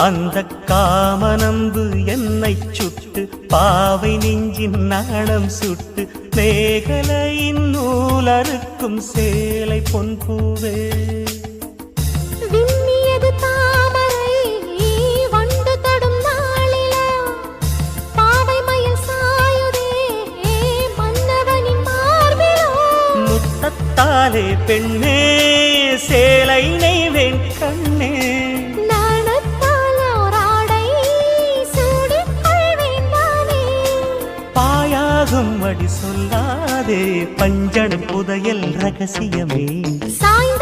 அந்த காமனம்பு என்னை சுட்டு பாவை நெஞ்சின் நாணம் சுட்டு மேகலையின் நூலறுக்கும் சேலை பொன் பூவே. விண்ணியது தாமரை பாயாகும் அடி சொல்லாதே பஞ்சணம் புதையல் ரகசியமே. சாய்